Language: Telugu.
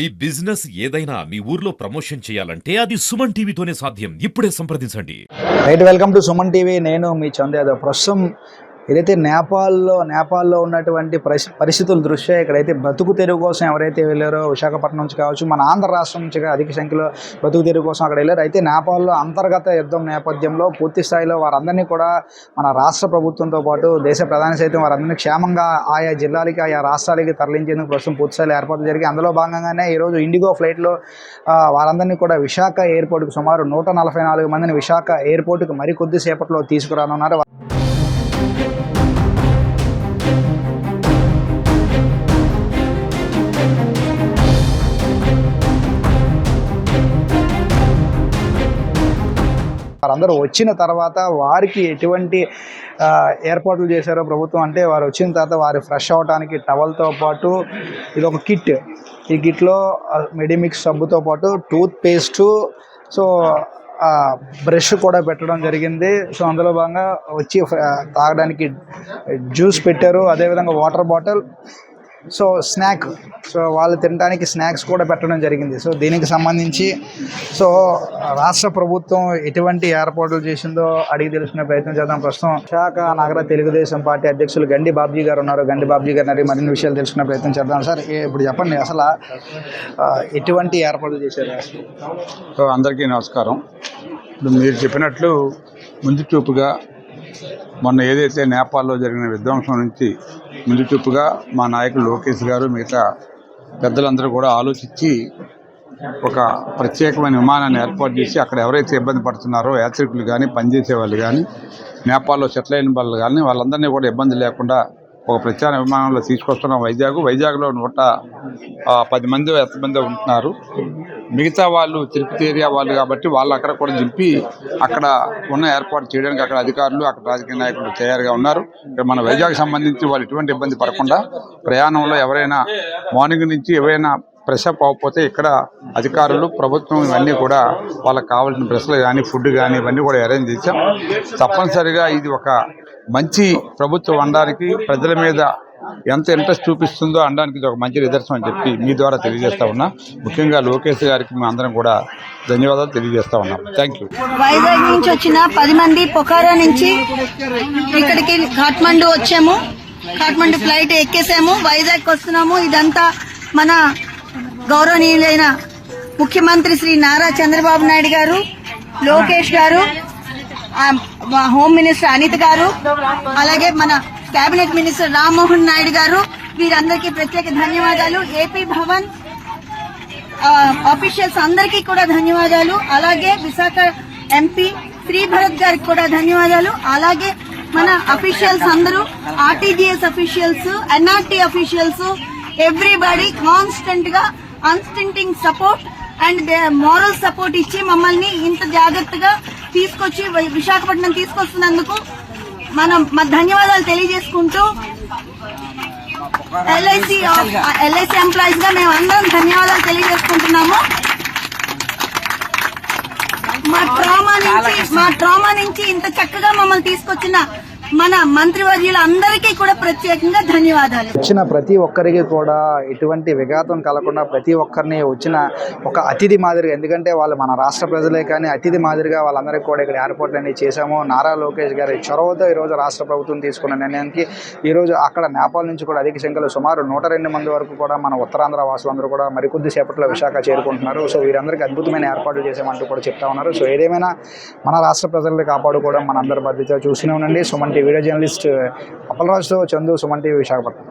ఈ బిజినెస్ ఏదైనా మీ ఊర్లో ప్రమోషన్ చేయాలంటే అది సుమన్ టీవీతోనే సాధ్యం. ఇప్పుడే సంప్రదించండి. Right welcome to Suman TV. నేను మీ చంద్ర యాదవ్. ప్రస్తుతం ఏదైతే నేపాల్లో నేపాల్లో ఉన్నటువంటి పరిస్థి పరిస్థితుల దృష్ట్యా ఇక్కడైతే బ్రతుకు తెరువు కోసం ఎవరైతే వెళ్ళారో విశాఖపట్నం నుంచి కావచ్చు మన ఆంధ్ర రాష్ట్రం నుంచి అధిక సంఖ్యలో బ్రతుకు తెరువు కోసం అక్కడ వెళ్ళారు. అయితే నేపాల్లో అంతర్గత యుద్ధం నేపథ్యంలో పూర్తి స్థాయిలో వారందరినీ కూడా మన రాష్ట్ర ప్రభుత్వంతో పాటు దేశ ప్రధాని సైతం వారందరినీ క్షేమంగా ఆయా జిల్లాలకి ఆయా రాష్ట్రాలకి తరలించేందుకు ప్రస్తుతం పూర్తి స్థాయిలో ఏర్పాట్లు జరిగి అందులో భాగంగానే ఈరోజు ఇండిగో ఫ్లైట్లో వారందరినీ కూడా విశాఖ ఎయిర్పోర్ట్కి సుమారు నూట నలభై నాలుగు మందిని విశాఖ ఎయిర్పోర్ట్కి మరి కొద్దిసేపట్లో తీసుకురానున్నారు. వారందరూ వచ్చిన తర్వాత వారికి ఎటువంటి ఏర్పాట్లు చేశారో ప్రభుత్వం అంటే వారు వచ్చిన తర్వాత వారు ఫ్రెష్ అవడానికి టవల్తో పాటు ఇది ఒక కిట్. ఈ కిట్లో మెడిమిక్స్ సబ్బుతో పాటు టూత్ పేస్టు సో బ్రష్ కూడా పెట్టడం జరిగింది. సో అందులో భాగంగా వచ్చి తాగడానికి జ్యూస్ పెట్టారు. అదేవిధంగా water bottle so snack so వాళ్ళు తినడానికి స్నాక్స్ కూడా పెట్టడం జరిగింది. సో దీనికి సంబంధించి సో రాష్ట్ర ప్రభుత్వం ఎటువంటి ఏర్పాట్లు చేసిందో అడిగి తెలుసుకునే ప్రయత్నం చేద్దాం. ప్రస్తుతం విశాఖ నగర తెలుగుదేశం పార్టీ అధ్యక్షులు గండి బాబ్జీ గారు ఉన్నారు. గండి బాబ్జీ గారిని అడిగి మరిన్ని విషయాలు తెలుసుకునే ప్రయత్నం చేద్దాం సార్. ఇప్పుడు చెప్పండి అసలు ఎటువంటి ఏర్పాట్లు చేశారు? సో అందరికీ నమస్కారం. ఇప్పుడు మీరు చెప్పినట్లు ముందు చూపుగా మొన్న ఏదైతే నేపాల్లో జరిగిన విధ్వంసం నుంచి ముందు చూపుగా మా నాయకులు లోకేష్ గారు మిగతా పెద్దలందరూ కూడా ఆలోచించి ఒక ప్రత్యేకమైన విమానాన్ని ఏర్పాటు చేసి అక్కడ ఎవరైతే ఇబ్బంది పడుతున్నారో యాత్రికులు కానీ పనిచేసే వాళ్ళు కానీ నేపాల్లో సెటిల్ అయిన వాళ్ళు కానీ వాళ్ళందరినీ కూడా ఇబ్బంది లేకుండా ఒక ప్రత్యేక విమానంలో తీసుకొస్తున్నాం వైజాగ్. వైజాగ్లో నూట పది మంది ఎంత మంది ఉంటున్నారు. మిగతా వాళ్ళు తిరుపతి ఏరియా వాళ్ళు కాబట్టి వాళ్ళు అక్కడ కూడా దింపి అక్కడ ఉన్న ఏర్పాటు చేయడానికి అక్కడ అధికారులు అక్కడ రాజకీయ నాయకులు తయారుగా ఉన్నారు. ఇక్కడ మన వైజాగ్ సంబంధించి వాళ్ళు ఎటువంటి ఇబ్బంది పడకుండా ప్రయాణంలో ఎవరైనా మార్నింగ్ నుంచి ఎవరైనా ప్రెషప్ అప్ అవ్వకపోతే ఇక్కడ అధికారులు ప్రభుత్వం ఇవన్నీ కూడా వాళ్ళకి కావాల్సిన డ్రెస్సులు కానీ ఫుడ్ కానీ ఇవన్నీ కూడా అరేంజ్ చేశాం. తప్పనిసరిగా ఇది ఒక మంచి ప్రభుత్వం అనడానికి ప్రజల మీద ఎంత ఇంట్రెస్ట్ చూపిస్తుందో అనడానికి ఇది ఒక మంచి నిదర్శనం అని చెప్పి మీ ద్వారా తెలియజేస్తా ఉన్నా. ముఖ్యంగా లోకేష్ గారికి మేము అందరం కూడా ధన్యవాదాలు తెలియజేస్తా ఉన్నాం. థ్యాంక్ యూ వైజాగ్ నుంచి వచ్చిన పది మంది పొఖారా నుంచి ఇక్కడికి కాఠ్మండు వచ్చాము. కాఠ్మండు ఫ్లైట్ ఎక్కేసాము. వైజాగ్ వస్తున్నాము. ఇదంతా మన గౌరవనీయులైన ముఖ్యమంత్రి శ్రీ నారా చంద్రబాబు నాయుడు గారు లోకేష్ గారు హోమ్ మినిస్టర్ అనిత్ గారు అలాగే మన కేబినెట్ మినిస్టర్ రామ్మోహన్ నాయుడు గారు వీరందరికీ ప్రత్యేక ధన్యవాదాలు. ఏపీ భవన్ ఆఫీషియల్స్ అందరికీ కూడా ధన్యవాదాలు. అలాగే విశాఖ ఎంపీ శ్రీ భరత్ గారికి కూడా ధన్యవాదాలు. అలాగే మన అఫీషియల్స్ అందరూ RTGS officials NRT officials everybody కాన్స్టెంట్గా unstinting support and moral support ఇచ్చి మమ్మల్ని ఇంత జాగ్రత్తగా తీసుకొచ్చి విశాఖపట్నం తీసుకొస్తున్నందుకు మనం మా ధన్యవాదాలు తెలియజేసుకుంటూ ఎల్ఐసి ఎల్ఐసి ఎంప్లాయీస్గా మేము అందరం ధన్యవాదాలు తెలియజేసుకుంటున్నాము. మా ట్రామా నుంచి మా ట్రామా నుంచి ఇంత చక్కగా మమ్మల్ని తీసుకొచ్చిన మన మంత్రివర్యులు అందరికీ కూడా ప్రత్యేకంగా ధన్యవాదాలు. వచ్చిన ప్రతి ఒక్కరికి కూడా ఎటువంటి విఘాతం కలగకుండా ప్రతి ఒక్కరిని వచ్చిన ఒక అతిథి మాదిరిగా ఎందుకంటే వాళ్ళు మన రాష్ట్ర ప్రజలే కానీ అతిథి మాదిరిగా వాళ్ళందరికీ కూడా ఇక్కడ ఎయిర్పోర్ట్ అన్ని చేశాము. నారా లోకేష్ గారి చొరవతో ఈరోజు రాష్ట్ర ప్రభుత్వం తీసుకున్న నిర్ణయానికి ఈరోజు అక్కడ నేపాల్ నుంచి కూడా అధిక సంఖ్యలో సుమారు నూట రెండు మంది వరకు కూడా మన ఉత్తరాంధ్ర వాసులందరూ కూడా మరికొద్ది సేపట్లో విశాఖ చేరుకుంటున్నారు. సో వీరందరికీ అద్భుతమైన ఏర్పాట్లు చేసామంటూ కూడా చెప్తా ఉన్నారు. సో ఏదేమైనా మన రాష్ట్ర ప్రజల్ని కాపాడుకోవడం మనందరి బాధ్యత. చూస్తూనే ఉండండి. సుమంటి వీడియో జర్నలిస్ట్ అప్పలరాజుతో చందు సుమన్ టీవీ విశాఖపట్నం.